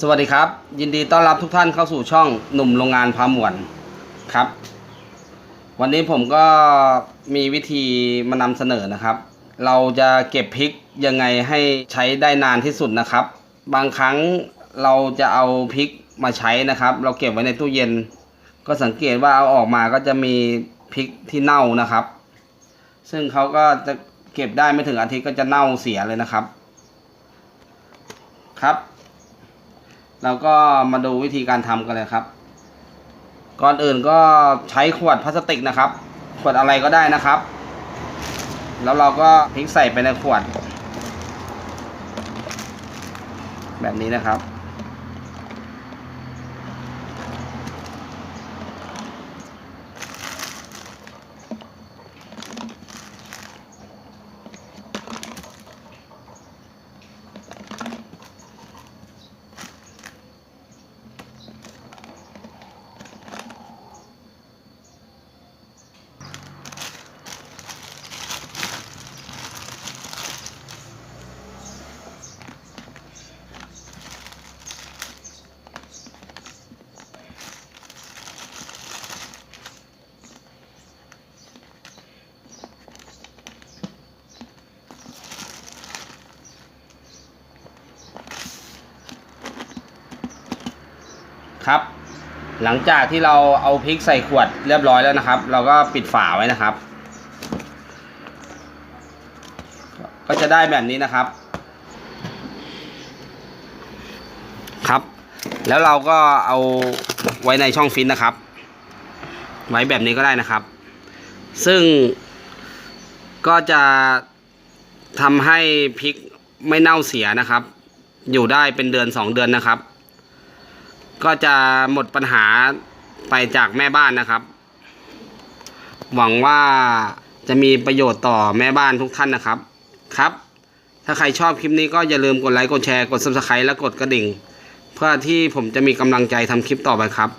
สวัสดีครับ ยินดีต้อนรับทุกท่านเข้าสู่ช่องหนุ่มโรงงานพามวนครับ วันนี้ผมก็มีวิธีมานำเสนอนะครับ เราจะเก็บพริกยังไงให้ใช้ได้นานที่สุดนะครับ บางครั้งเราจะเอาพริกมาใช้นะครับ เราเก็บไว้ในตู้เย็น ก็สังเกตว่าเอาออกมาก็จะมีพริกที่เน่านะครับ ซึ่งเขาก็จะเก็บได้ไม่ถึงอาทิตย์ก็จะเน่าเสียเลยนะครับครับ เราก็มาดูวิธีการทำกันเลยครับ ก่อนอื่นก็ใช้ขวดพลาสติกนะครับ ขวดอะไรก็ได้นะครับ แล้วเราก็พลิกใส่ไปในขวด แบบนี้นะครับ ครับ หลังจากที่เราเอาพริกใส่ขวดเรียบร้อยแล้วนะครับ เราก็ปิดฝาไว้นะครับ ก็จะได้แบบนี้นะครับ ครับ แล้วเราก็เอาไว้ในช่องฟิตนะครับ ไว้แบบนี้ก็ได้นะครับ ซึ่งก็จะทำให้พริกไม่เน่าเสียนะครับ อยู่ได้เป็นเดือนสองเดือนนะครับ ก็จะหมดปัญหาไปจากแม่บ้านนะครับ หวังว่าจะมีประโยชน์ต่อแม่บ้านทุกท่านนะครับ ครับ ถ้าใครชอบคลิปนี้ก็อย่าลืมกดไลค์ กดแชร์ กด subscribe และกดกระดิ่ง เพื่อที่ผมจะมีกำลังใจทำคลิปต่อไปครับ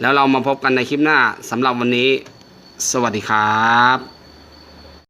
แล้วเรามาพบกันในคลิปหน้าสำหรับวันนี้ สวัสดีครับ